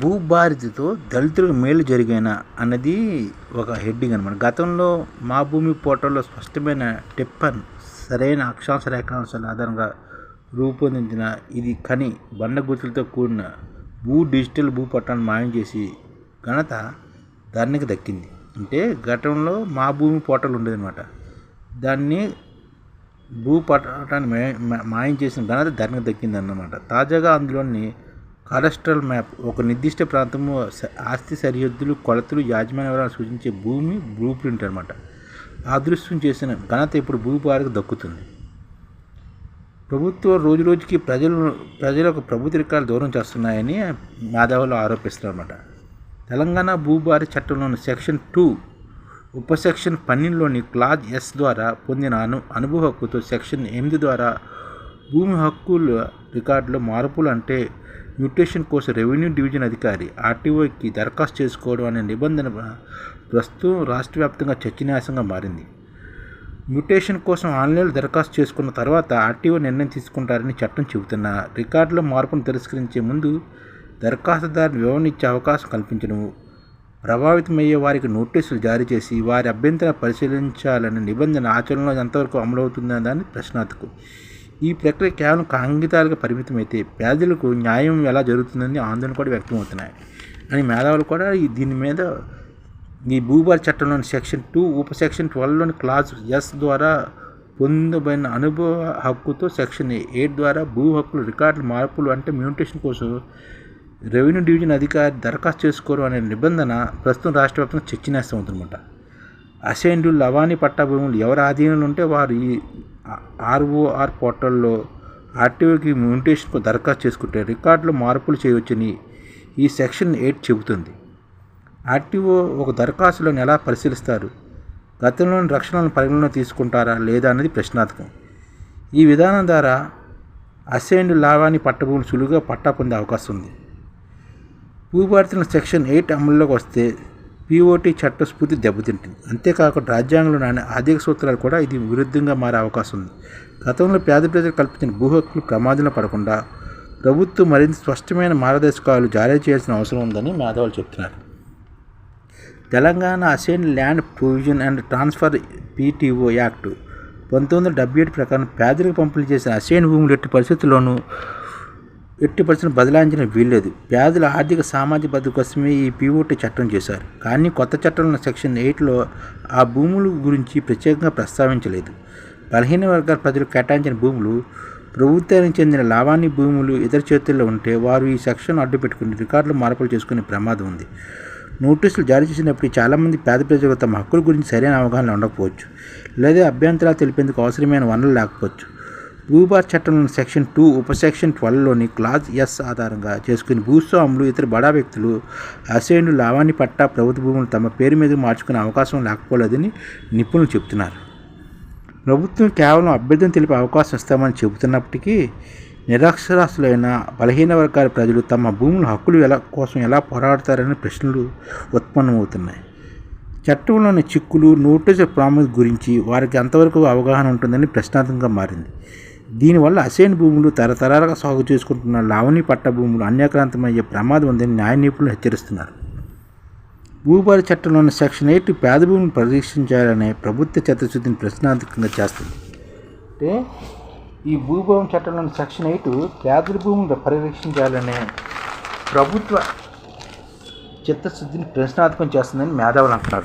భూభారతితో దళితులకు మేలు జరిగేనా అన్నది ఒక హెడ్డింగ్ అనమాట గతంలో మా భూమి పోర్టల్లో స్పష్టమైన టిప్పన్ సరైన అక్షాంశ రేఖాంశాల ఆధారంగా రూపొందించిన ఇది కని బండ గుర్తులతో కూడిన భూ డిజిటల్ భూ పట్టాన్ని మాయం చేసి ఘనత దానికి దక్కింది. అంటే గతంలో మా భూమి పోర్టల్ ఉండేదన్నమాట. దాన్ని భూ పట్టాన్ని మాయం చేసిన ఘనత దానికి దక్కింది అన్నమాట తాజాగా అందులోని కాడస్ట్రల్ మ్యాప్. ఒక నిర్దిష్ట ప్రాంతము ఆస్తి సరిహద్దులు కొలతలు యాజమాన్య వివరాలు సూచించే భూమి బ్లూ ప్రింట్ అనమాట అదృశ్యం చేసిన ఘనత ఇప్పుడు భూభారకు దక్కుతుంది. ప్రభుత్వం రోజు రోజుకి ప్రజలు ప్రజలకు ప్రభుత్వ రికార్డు దూరం చేస్తున్నాయని మేధావులు ఆరోపిస్తున్నారన్నమాట. తెలంగాణ భూభారి చట్టంలోని సెక్షన్ టూ ఉప సెక్షన్ పన్నెండులోని క్లాజ్ ఎస్ ద్వారా పొందిన అను అనుభవ హక్కుతో సెక్షన్ ఎనిమిది ద్వారా భూమి హక్కుల రికార్డులో మార్పులు అంటే మ్యూటేషన్ కోసం రెవెన్యూ డివిజన్ అధికారి ఆర్టీఓకి దరఖాస్తు చేసుకోవడం అనే నిబంధన ప్రస్తుతం రాష్ట్ర వ్యాప్తంగా చర్చనీయాంశంగా మారింది. మ్యూటేషన్ కోసం ఆన్లైన్లో దరఖాస్తు చేసుకున్న తర్వాత ఆర్టీఓ నిర్ణయం తీసుకుంటారని చట్టం చెబుతున్న రికార్డులో మార్పును తిరస్కరించే ముందు దరఖాస్తుదారుని వివరణ ఇచ్చే అవకాశం కల్పించడం ప్రభావితమయ్యే వారికి నోటీసులు జారీ చేసి వారి అభ్యంతరం పరిశీలించాలనే నిబంధన ఆచరణలో ఎంతవరకు అమలవుతుందనే దాని ప్రశ్నార్థకం. ఈ ప్రక్రియ కేవలం కాంగితాలకు పరిమితమైతే పేదలకు న్యాయం ఎలా జరుగుతుందని ఆందోళన కూడా వ్యక్తమవుతున్నాయి. అని మేధావులు కూడా దీని మీద ఈ భూభార చట్టంలోని సెక్షన్ టూ ఉప సెక్షన్ ట్వెల్వ్లోని క్లాజ్ ఎస్ ద్వారా పొందబడిన అనుభవ హక్కుతో సెక్షన్ ఎయిట్ ద్వారా భూ హక్కులు రికార్డులు మార్పులు అంటే మ్యూటేషన్ కోసం రెవెన్యూ డివిజన్ అధికారి దరఖాస్తు చేసుకోవడం అనే నిబంధన ప్రస్తుతం రాష్ట్ర వ్యాప్తంగా చర్చనీయాంశం అసైన్లు లవాణి పట్టా భూములు ఎవరి ఆధీనంలో ఉంటే వారు ఈ ఆర్ఓఆర్ పోర్టల్లో ఆర్టీఓకి మ్యూటేషన్కు దరఖాస్తు చేసుకుంటే రికార్డులో మార్పులు చేయవచ్చని ఈ సెక్షన్ ఎయిట్ చెబుతుంది. ఆర్టీఓ ఒక దరఖాస్తులను ఎలా పరిశీలిస్తారు? గతంలోని రక్షణలను పరిగణలో తీసుకుంటారా లేదా అనేది ప్రశ్నార్థకం. ఈ విధానం ద్వారా అసైన్డ్ లాభాన్ని పట్టభూములు సులువుగా పట్టా పొందే అవకాశం ఉంది. భూభారతిలో సెక్షన్ ఎయిట్ అమల్లోకి వస్తే పీఓటీ చట్ట స్ఫూర్తి దెబ్బతింటుంది. అంతేకాకుండా రాజ్యాంగంలోని ఆర్థిక సూత్రాలు కూడా ఇది విరుద్ధంగా మారే అవకాశం ఉంది. గతంలో పేద ప్రజలు కల్పించిన భూ హక్కులు ప్రమాదంలో పడకుండా ప్రభుత్వం మరింత స్పష్టమైన మార్గదర్శకాలు జారీ చేయాల్సిన అవసరం ఉందని మేధావులు చెప్తున్నారు. Telangana assign land provision and transfer PTO act పంతొమ్మిది వందల డెబ్బై ఏడు ప్రకారం పేదలకు పంపిణీ చేసిన అసైన్ భూములు ఎట్టి పరిస్థితుల్లోనూ ఎట్టి పరిస్థితులు బదలాయించిన వీల్లేదు. వ్యాధుల ఆర్థిక సామాజిక భద్రత కోసమే ఈ పీఓటీ చట్టం చేశారు. కానీ కొత్త చట్టంలో సెక్షన్ ఎయిట్లో ఆ భూముల గురించి ప్రత్యేకంగా ప్రస్తావించలేదు. బలహీన వర్గాల ప్రజలు కేటాయించిన భూములు ప్రభుత్వానికి చెందిన లావాణి భూములు ఇతర చేతుల్లో ఉంటే వారు ఈ సెక్షన్ అడ్డు పెట్టుకుని రికార్డులు మార్పులు చేసుకునే ప్రమాదం ఉంది. నోటీసులు జారీ చేసినప్పుడు చాలామంది పేద ప్రజలు తమ హక్కుల గురించి సరైన అవగాహన ఉండకపోవచ్చు. లేదా అభ్యంతరాలు తెలిపేందుకు అవసరమైన వనరులు లేకపోవచ్చు. భూభార్ చట్టంలోని సెక్షన్ టూ ఉప సెక్షన్ ట్వెల్వ్లోని క్లాజ్ ఎస్ ఆధారంగా చేసుకుని భూస్వాములు ఇతర బడా వ్యక్తులు అసైన్లు లావాణి పట్టా ప్రభుత్వ భూములు తమ పేరు మీద మార్చుకునే అవకాశం లేకపోలేదని నిపుణులు చెబుతున్నారు. ప్రభుత్వం కేవలం అభ్యర్థన తెలిపే అవకాశం ఇస్తామని చెబుతున్నప్పటికీ నిరక్షరాస్యులైన బలహీన వర్గాల ప్రజలు తమ భూముల హక్కులు ఎలా కోసం ఎలా పోరాడతారనే ప్రశ్నలు ఉత్పన్నమవుతున్నాయి. చట్టంలోని చిక్కులు నోటీసు ప్రాముఖ్యత గురించి వారికి ఎంతవరకు అవగాహన ఉంటుందని ప్రశ్నార్థంగా మారింది. దీనివల్ల అసైన్ భూములు తరతరాలుగా సాగు చేసుకుంటున్న లావణి పట్టభూములు అన్యాక్రాంతమయ్యే ప్రమాదం ఉందని న్యాయ నిపుణులు హెచ్చరిస్తున్నారు. భూపాల చట్టంలోని సెక్షన్ ఎయిట్ పేద భూములను పరిరక్షించాలనే ప్రభుత్వ చిత్తశుద్ధిని ప్రశ్నార్థకంగా చేస్తుంది. అంటే ఈ భూభావం చట్టంలోని సెక్షన్ ఎయిట్ పేదల భూములను పరిరక్షించాలనే ప్రభుత్వ చిత్తశుద్ధిని ప్రశ్నార్థకం చేస్తుందని మేధావులు అంటున్నారు.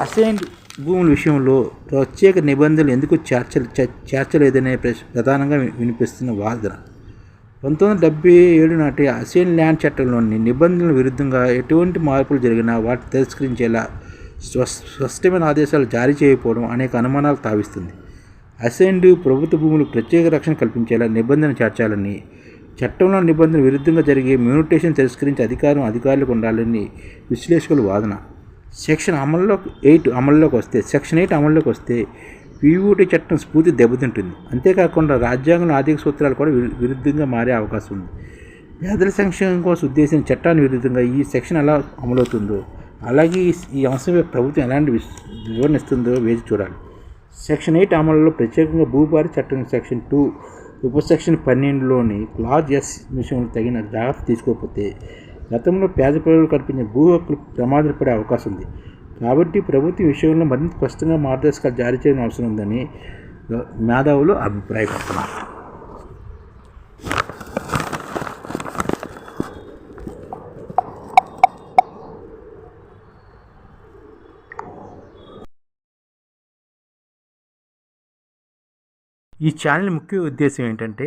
అసైన్డ్ భూముల విషయంలో ప్రత్యేక నిబంధనలు ఎందుకు చేర్చ చేర్చలేదనే ప్రశ్న ప్రధానంగా వి- వినిపిస్తున్న వాదన. పంతొమ్మిది వందల డెబ్బై ఏడు నాటి అసైన్ ల్యాండ్ చట్టంలోని నిబంధనల విరుద్ధంగా ఎటువంటి మార్పులు జరిగినా వాటిని తిరస్కరించేలా స్వ- స్పష్టమైన ఆదేశాలు జారీ చేయకపోవడం అనేక అనుమానాలు తావిస్తుంది. అసైన్డ్ ప్రభుత్వ భూములు ప్రత్యేక రక్షణ కల్పించేలా నిబంధన చేర్చాలని చట్టంలో నిబంధనలు విరుద్ధంగా జరిగే మ్యూనిటేషన్ తిరస్కరించే అధికారం అధికారులకు ఉండాలని విశ్లేషకుల వాదన. సెక్షన్ అమల్లో ఎయిట్ అమల్లోకి వస్తే సెక్షన్ ఎయిట్ అమల్లోకి వస్తే పీయూటీ చట్టం స్ఫూర్తి దెబ్బతింటుంది. అంతేకాకుండా రాజ్యాంగంలో ఆర్థిక సూత్రాలు కూడా విరుద్ధంగా మారే అవకాశం ఉంది. పేదల సంక్షేమం కోసం ఉద్దేశించిన చట్టాన్ని విరుద్ధంగా ఈ సెక్షన్ ఎలా అమలవుతుందో అలాగే ఈ- అంశంపై ప్రభుత్వం ఎలాంటి వివరణిస్తుందో వివరణ ఇస్తుందో వేచి చూడాలి. సెక్షన్ ఎయిట్ అమలులో ప్రత్యేకంగా భూభారీ చట్టం సెక్షన్ టూ ఉప సెక్షన్ పన్నెండులోని క్లాజ్ ఎస్ విషయంలో తగిన జాగ్రత్త తీసుకోకపోతే గతంలో పేద ప్రజలు కల్పించిన భూ హక్కులు ప్రమాదం పడే అవకాశం ఉంది. కాబట్టి ప్రభుత్వం విషయంలో మరింత స్పష్టంగా మార్గదర్శకాలు జారీ చేయడం అవసరం ఉందని మేధావులు అభిప్రాయపడుతున్నారు. ఈ ఛానల్ ముఖ్య ఉద్దేశం ఏంటంటే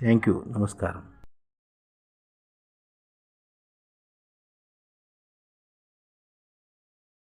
താങ്ക് യു നമസ്കാരം